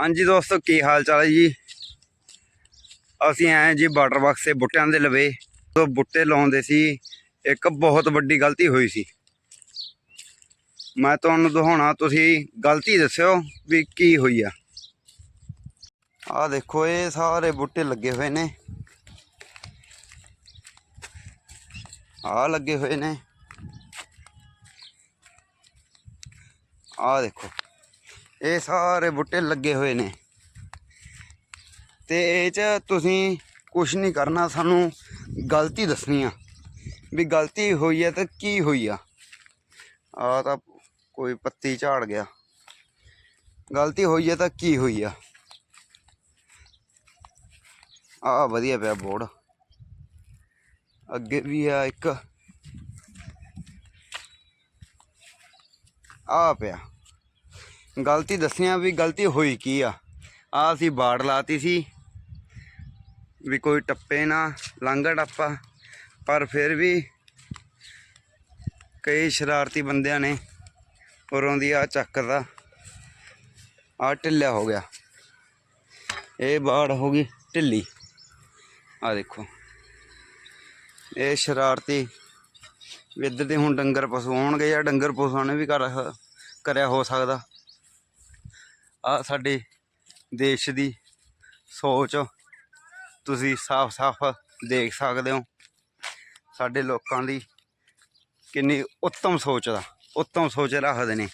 ਹਾਂਜੀ ਦੋਸਤੋ, ਕੀ ਹਾਲ ਚਾਲ ਹੈ ਜੀ? ਅਸੀਂ ਆਏ ਜੀ ਵਾਟਰ ਬਾਕਸ ਦੇ ਬੁੱਟਿਆਂ ਦੇ ਲਵੇ। ਤੋਂ ਬੁੱਟੇ ਲਾਉਂਦੇ ਸੀ, ਇੱਕ ਬਹੁਤ ਵੱਡੀ ਗਲਤੀ ਹੋਈ ਸੀ। ਮੈਂ ਤੁਹਾਨੂੰ ਦਿਖਾਉਣਾ, ਤੁਸੀਂ ਗਲਤੀ ਦੱਸਿਓ ਵੀ ਕੀ ਹੋਈ ਆ। ਆਹ ਦੇਖੋ, ਇਹ ਸਾਰੇ ਬੁੱਟੇ ਲੱਗੇ ਹੋਏ ਨੇ। ਆਹ ਲੱਗੇ ਹੋਏ ਨੇ। ਆਹ ਦੇਖੋ। ਇਹ ਸਾਰੇ ਬੁੱਟੇ ਲੱਗੇ ਹੋਏ ਨੇ। ਤੇ ਇਹ ਚ ਤੁਸੀਂ ਕੁਝ ਨਹੀਂ ਕਰਨਾ, ਸਾਨੂੰ ਗਲਤੀ ਦੱਸਣੀ ਆ। ਵੀ ਗਲਤੀ ਹੋਈ ਹੈ ਤਾਂ ਕੀ ਹੋਈ ਆ? ਆ ਤਾਂ ਕੋਈ ਪੱਤੀ ਝਾੜ ਗਿਆ। ਗਲਤੀ ਹੋਈ ਹੈ ਤਾਂ ਕੀ ਹੋਈ ਆ? ਆ ਵਧੀਆ ਪਿਆ ਬੋਰਡ। ਅੱਗੇ ਵੀ ਆ ਇੱਕ। ਆ ਪਿਆ। ਗਲਤੀ ਦੱਸਿਆ ਵੀ ਗਲਤੀ ਹੋਈ ਕੀ ਆ। ਆ ਅਸੀਂ ਬਾੜ ਲਾਤੀ ਸੀ ਵੀ ਕੋਈ ਟੱਪੇ ਨਾ ਲੰਘ ਟੱਪਾ ਪਰ ਫਿਰ ਵੀ ਕਈ ਸ਼ਰਾਰਤੀ ਬੰਦਿਆਂ ਨੇ ਉਰੋਂ ਦੀ ਆ ਚੱਕਦਾ ਆ ਢਿੱਲਿਆ ਹੋ ਗਿਆ। ਇਹ ਬਾੜ ਹੋ ਗਈ ਢਿੱਲੀ। ਆ ਦੇਖੋ। ਇਹ ਸ਼ਰਾਰਤੀ ਇੱਧਰ ਦੇ ਹੁਣ ਡੰਗਰ ਪਸ਼ੂ ਆਉਣਗੇ ਜਾਂ ਡੰਗਰ ਪਸ਼ੂਆਂ ਨੇ ਵੀ ਕਰ ਕਰਿਆ ਹੋ ਸਕਦਾ। ਆ ਸਾਡੇ ਦੇਸ਼ ਦੀ ਸੋਚ ਤੁਸੀਂ ਸਾਫ਼-ਸਾਫ਼ ਦੇਖ ਸਕਦੇ ਹੋ। ਸਾਡੇ ਲੋਕਾਂ ਦੀ ਕਿੰਨੀ ਉੱਤਮ ਸੋਚ ਦਾ, ਉੱਤਮ ਸੋਚ ਰੱਖਦੇ ਨੇ।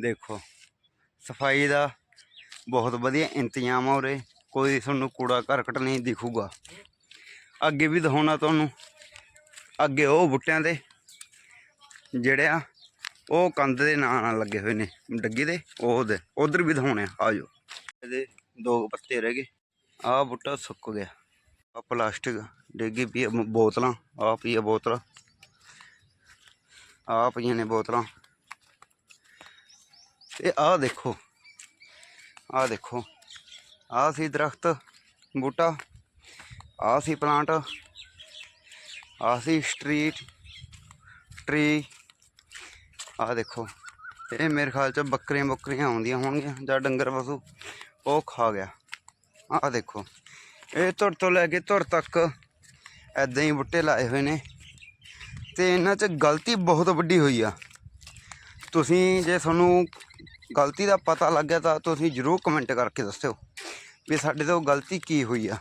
ਦੇਖੋ, ਸਫ਼ਾਈ ਦਾ ਬਹੁਤ ਵਧੀਆ ਇੰਤਜ਼ਾਮ ਆ ਉਰੇ। ਕੋਈ ਤੁਹਾਨੂੰ ਕੂੜਾ ਕਰਕਟ ਨਹੀਂ ਦਿਖੂਗਾ। ਅੱਗੇ ਵੀ ਦਿਖਾਉਣਾ ਤੁਹਾਨੂੰ। ਅੱਗੇ ਉਹ ਬੁੱਟਿਆਂ ਦੇ ਜਿਹੜੇ ਆ ਉਹ ਕੰਧ ਦੇ ਨਾਲ ਨਾਲ ਲੱਗੇ ਹੋਏ ਨੇ, ਡੱਗੀ ਦੇ, ਉਹ ਦੇ, ਉਧਰ ਵੀ ਦਿਖਾਉਣੇ ਆ ਆਜੋ ਇਹਦੇ ਦੋ ਪੱਤੇ ਰਹਿ ਗਏ ਆਹ ਬੁੱਟਾ ਸੁੱਕ ਗਿਆ, ਆ ਪਲਾਸਟਿਕ, ਡਿੱਗੀ ਪਈ ਆ ਮ- ਬੋਤਲਾਂ, ਆ ਪਈ ਆ ਬੋਤਲ, ਆ ਪਈਆਂ ਨੇ ਬੋਤਲਾਂ। ਤੇ ਆਹ ਦੇਖੋ ਆਹ ਦੇਖੋ, ਆਹ ਸੀ ਦਰਖਤ, ਬੂਟਾ, ਆਹ ਸੀ ਪਲਾਂਟ, ਆਹ ਸੀ ਸਟਰੀਟ, ਟਰੀ ਆਹ ਦੇਖੋ, ਇਹ ਮੇਰੇ ਖਿਆਲ ਚ ਬੱਕਰੀਆਂ ਬੱਕਰੀਆਂ ਆਉਂਦੀਆਂ ਹੋਣਗੀਆਂ, ਜਾਂ ਡੰਗਰ ਪਸ਼ੂ, ਉਹ ਖਾ ਗਿਆ। ਆਹ ਦੇਖੋ, ਇਹ ਧੁਰ ਤੋਂ ਲੈ ਕੇ ਧੁਰ ਤੱਕ ਐਦਾਂ ਹੀ ਬੁੱਟੇ ਲਾਏ ਹੋਏ ਨੇ, ਤੇ ਇਹਨਾਂ 'ਚ ਗਲਤੀ ਬਹੁਤ ਵੱਡੀ ਹੋਈ ਆ। ਤੁਸੀਂ ਜੇ ਤੁਹਾਨੂੰ ਗਲਤੀ ਦਾ ਪਤਾ ਲੱਗਿਆ ਤਾਂ ਤੁਸੀਂ ਜਰੂਰ ਕਮੈਂਟ ਕਰਕੇ ਦੱਸਿਓ ਵੀ ਸਾਡੇ ਤੋਂ ਗਲਤੀ ਕੀ ਹੋਈ ਆ।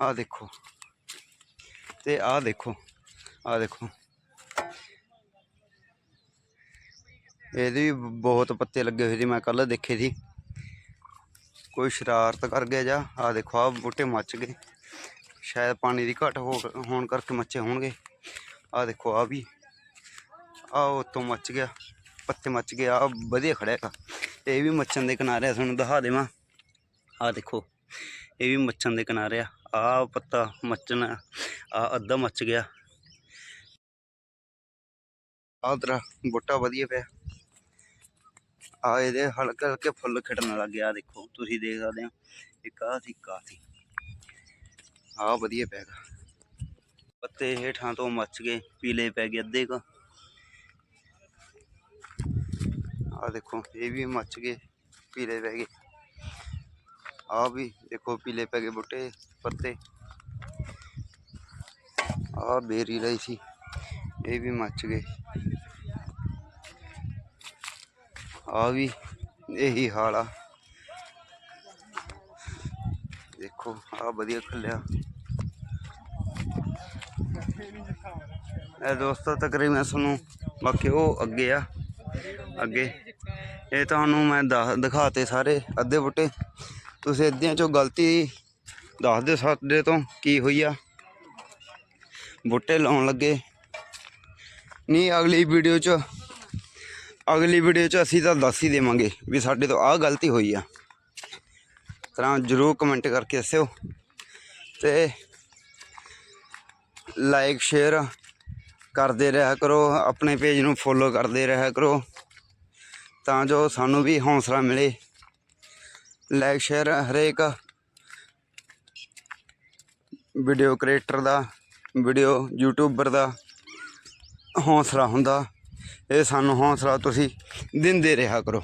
ਆਹ ਦੇਖੋ, ਤੇ ਆਹ ਦੇਖੋ ਆਹ ਦੇਖੋ। ਇਹਦੇ ਵੀ ਬਹੁਤ ਪੱਤੇ ਲੱਗੇ ਹੋਏ ਸੀ, ਮੈਂ ਕੱਲ ਦੇਖੇ ਸੀ। ਕੋਈ ਸ਼ਰਾਰਤ ਕਰ ਗਿਆ ਜਾਂ, ਆਹ ਦੇਖੋ, ਆਹ ਬੂਟੇ ਮੱਚ ਗਏ। ਸ਼ਾਇਦ ਪਾਣੀ ਦੀ ਘਟ ਹੋਣ ਕਰਕੇ ਮੱਚੇ ਹੋਣਗੇ। ਆਹ ਦੇਖੋ ਆ ਵੀ। ਆਹ ਉਤੋਂ ਮੱਚ ਗਿਆ, ਪੱਤੇ ਮੱਚ ਗਏ ਆ ਵਧੀਆ ਖੜਿਆ ਹੈਗਾ। ਇਹ ਵੀ ਮੱਛਣ ਦੇ ਕਿਨਾਰੇ ਤੁਹਾਨੂੰ ਦਿਖਾ ਦੇਵਾਂ। ਆਹ ਦੇਖੋ, ਇਹ ਵੀ ਮੱਛਣ ਦੇ ਕਿਨਾਰੇ ਆ। ਆਹ ਪੱਤਾ ਮੱਚਣ ਆ ਅੱਧਾ ਮੱਚ ਗਿਆ। ਆਹ ਤਰਾ ਬੂਟਾ ਵਧੀਆ ਪਿਆ। ਆ ਇਹਦੇ ਹਲਕੇ ਹਲਕੇ ਫੁੱਲ ਖਿੜਨ ਲੱਗ ਗਿਆ ਦੇਖੋ ਤੁਸੀਂ ਦੇਖ ਸਕਦੇ ਹੋ ਇੱਕ ਆਹ ਸੀ ਇੱਕ ਆਹ ਸੀ ਆ ਵਧੀਆ ਪੈ ਗਿਆ ਪੱਤੇ ਹੇਠਾਂ ਤੋਂ ਮੱਚ ਗਏ ਪੀਲੇ ਪੈ ਗਏ ਅੱਧੇ ਕ ਆ ਦੇਖੋ ਇਹ ਵੀ ਮੱਚ ਗਏ ਪੀਲੇ ਪੈ ਗਏ ਆ ਵੀ ਦੇਖੋ ਪੀਲੇ ਪੈ ਗਏ ਬੁੱਟੇ ਪੱਤੇ ਆ ਬੇਰੀ ਰਹੀ ਸੀ ਇਹ ਵੀ ਮੱਚ ਗਏ ਆ ਵੀ ਇਹੀ ਹਾਲ ਆ। ਦੇਖੋ ਆ ਵਧੀਆ ਖੱਲਿਆ। ਇਹ ਦੋਸਤੋ, ਤਕਰੀਬਨ ਤੁਹਾਨੂੰ ਬਾਕੀ ਉਹ ਅੱਗੇ ਆ, ਅੱਗੇ। ਇਹ ਤੁਹਾਨੂੰ ਮੈਂ ਦੱਸ, ਦਿਖਾਤੇ ਸਾਰੇ ਅੱਧੇ ਬੁੱਟੇ। ਤੁਸੀਂ ਅੱਧਿਆਂ ਚੋਂ ਗਲਤੀ ਦੱਸ ਦਿਓ ਸਾਡੇ ਤੋਂ ਕੀ ਹੋਈ ਆ। ਬੁੱਟੇ ਲਾਉਣ ਲੱਗੇ। ਨਹੀਂ ਅਗਲੀ ਵੀਡੀਓ 'ਚ ਅਗਲੀ ਵੀਡੀਓ 'ਚ ਅਸੀਂ ਤਾਂ ਦੱਸ ਹੀ ਦੇਵਾਂਗੇ ਵੀ ਸਾਡੇ ਤੋਂ ਆਹ ਗਲਤੀ ਹੋਈ ਆ। ਤਾਂ ਜਰੂਰ ਕਮੈਂਟ ਕਰਕੇ ਦੱਸਿਓ। ਤੇ ਲਾਈਕ ਸ਼ੇਅਰ ਕਰਦੇ ਰਿਹਾ ਕਰੋ, ਆਪਣੇ ਪੇਜ ਨੂੰ ਫੋਲੋ ਕਰਦੇ ਰਿਹਾ ਕਰੋ, ਤਾਂ ਜੋ ਸਾਨੂੰ ਵੀ ਹੌਸਲਾ ਮਿਲੇ। ਲਾਈਕ ਸ਼ੇਅਰ ਹਰੇਕ ਵੀਡੀਓ ਕ੍ਰੀਏਟਰ ਦਾ ਵੀਡੀਓ ਯੂਟਿਊਬਰ ਦਾ ਹੌਸਲਾ ਹੁੰਦਾ। ਇਹ ਸਾਨੂੰ ਹੌਸਲਾ ਤੁਸੀਂ ਦਿੰਦੇ ਰਿਹਾ ਕਰੋ।